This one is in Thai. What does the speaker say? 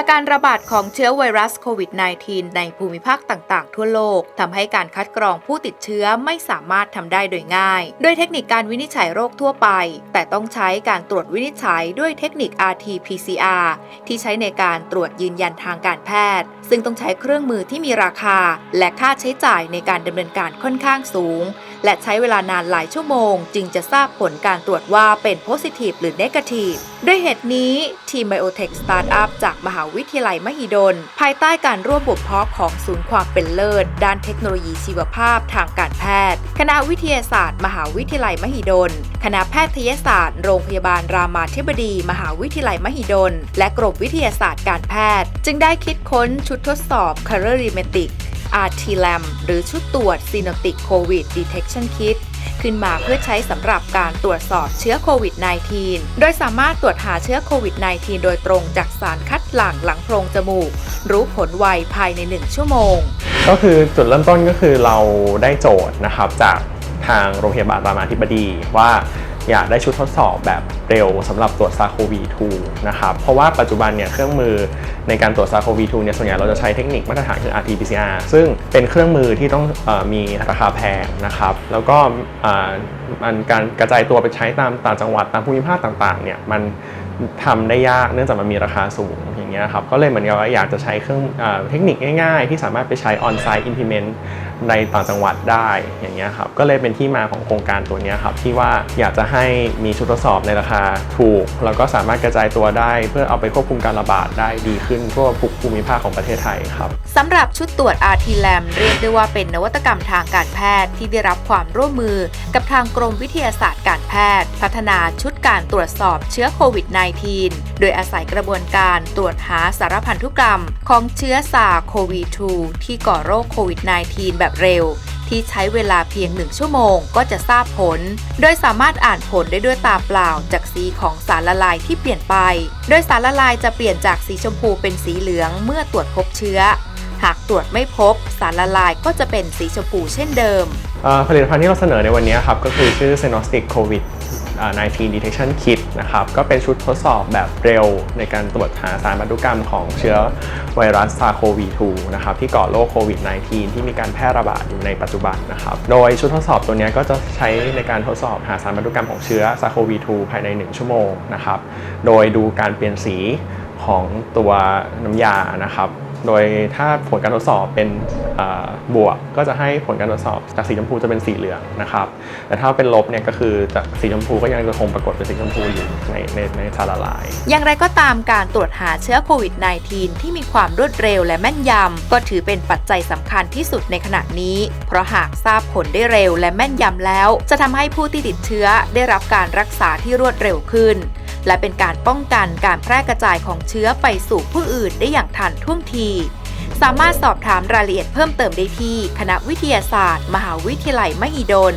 จากการระบาดของเชื้อไวรัสโควิด -19 ในภูมิภาคต่างๆ ทั่วโลกทำให้การคัดกรองผู้ติดเชื้อไม่สามารถทำได้โดยง่าย ด้วยเทคนิคการวินิจฉัยโรคทั่วไป แต่ต้องใช้การตรวจวินิจฉัยด้วยเทคนิค RT-PCR ที่ใช้ในการตรวจยืนยันทางการแพทย์ ซึ่งต้องใช้เครื่องมือที่มีราคา และค่าใช้จ่ายในการดำเนินการค่อนข้างสูง และใช้เวลานานหลายชั่วโมง จึงจะทราบผลการตรวจว่าเป็นโพซิทีฟหรือเนกาทีฟด้วยเหตุนี้ทีมไบโอเทคสตาร์ทอัพจากมหาวิทยาลัยมหิดล ภายใต้การร่วมบุกเพาะของศูนย์ความเป็นเลิศ ด้านเทคโนโลยีชีวภาพทางการแพทย์ คณะวิทยาศาสตร์ มหาวิทยาลัยมหิดล คณะแพทยศาสตร์ โรงพยาบาลรามาธิบดี มหาวิทยาลัยมหิดล และกรมวิทยาศาสตร์การแพทย์ จึงได้คิดค้นชุดทดสอบ c o l o r i m e t i c RT-LAM หรือชุดตรวจ Synotic COVID Detection Kit ขึ้นมาเพื่อใช้สำหรับการตรวจสอบเชื้อโควิด -19 โดยสามารถตรวจหาเชื้อโควิด -19 โดยตรงจากสารคัดหลั่งหลังโพรงจมูก รู้ผลไวภายใน 1 ชั่วโมง ก็คือจุดเริ่มต้นก็คือเราได้โจทย์นะครับจากทางโรงพยาบาลรามาธิบดีว่า อยากได้ชุดทดสอบแบบเร็วสำหรับตรวจซาโควี2นะครับ เพราะว่าปัจจุบันเนี่ยเครื่องมือในการตรวจซาโควี2เนี่ยส่วนใหญ่เราจะใช้เทคนิคมาตรฐานคือ RT-PCR ซึ่งเป็นเครื่องมือที่ต้องออมีราคาแพงนะครับ แล้วก็มันการกระจายตัวไปใช้ตามต่างจังหวัดตามภูมิภาคต่างๆเนี่ยมัน ทำได้ยากเนื่องจากมันมีราคาสูงอย่างเงี้ยครับก็เลยเหมือนกับว่าอยากจะใช้เครื่องอเทคนิคง่ายๆ ที่สามารถไปใช้ on-site implement ในต่างจังหวัดได้อย่างเงี้ยครับก็เลยเป็นที่มาของโครงการตัวนี้ครับที่ว่าอยากจะให้มีชุดทดสอบในราคาถูก แล้วก็สามารถกระจายตัวได้ เพื่อเอาไปควบคุมการระบาดได้ดีขึ้นทั่วทุกภูมิภาคของประเทศไทยครับสำหรับชุดตรวจ RT-LAM เรียกได้ว่าเป็นนวัตกรรมทางการแพทย์ที่ได้รับความร่วมมือ กับทางกรมวิทยาศาสตร์การแพทย์ พัฒนาชุดการตรวจสอบเชื้อโควิด -19 โดยอาศัยกระบวนการตรวจหาสารพันธุกรรม ของเชื้อซาโควี2ที่ก่อโรคโควิด -19 แบบเร็ว ที่ใช้เวลาเพียง 1 ชั่วโมงก็จะทราบผล โดยสามารถอ่านผลได้ด้วยตาเปล่าจากสีของสารละลายที่เปลี่ยนไป โดยสารละลายจะเปลี่ยนจากสีชมพูเป็นสีเหลืองเมื่อตรวจพบเชื้อ หากตรวจไม่พบสารละลายก็จะเป็นสีชมพูเช่นเดิม ผลิตภัณฑ์ที่เราเสนอในวันนี้ครับ ก็คือชื่อ Senostic COVID 19 Detection Kit นะครับ ก็เป็นชุดทดสอบแบบเร็วในการตรวจหาสารพันธุกรรมของเชื้อไวรัสซาโควี2นะครับ ที่ก่อโรคโควิด -19 ที่มีการแพร่ระบาดอยู่ในปัจจุบันนะครับ โดยชุดทดสอบตัวนี้ก็จะใช้ในการทดสอบหาสารพันธุกรรมของเชื้อซาโควี2ภายใน 1 ชั่วโมงนะครับ โดยดูการเปลี่ยนสีของตัวน้ำยานะครับ โดยถ้าผลการทดสอบเป็นบวกก็จะให้ผลการทดสอบจากสีชมพูจะเป็นสีเหลืองนะครับ แต่ถ้าเป็นลบเนี่ยก็คือจากสีชมพูก็ยังจะคงปรากฏเป็นสีชมพูอยู่ในในในสารละลาย อย่างไรก็ตามการตรวจหาเชื้อโควิด -19 ที่มีความรวดเร็วและแม่นยำ ก็ถือเป็นปัจจัยสำคัญที่สุดในขณะนี้ เพราะหากทราบผลได้เร็วและแม่นยำแล้ว จะทำให้ผู้ที่ติดเชื้อได้รับการรักษาที่รวดเร็วขึ้น และเป็นการป้องกันการแพร่กระจายของเชื้อไปสู่ผู้อื่นได้อย่างทันท่วงที สามารถสอบถามรายละเอียดเพิ่มเติมได้ที่ คณะวิทยาศาสตร์ มหาวิทยาลัยมหิดล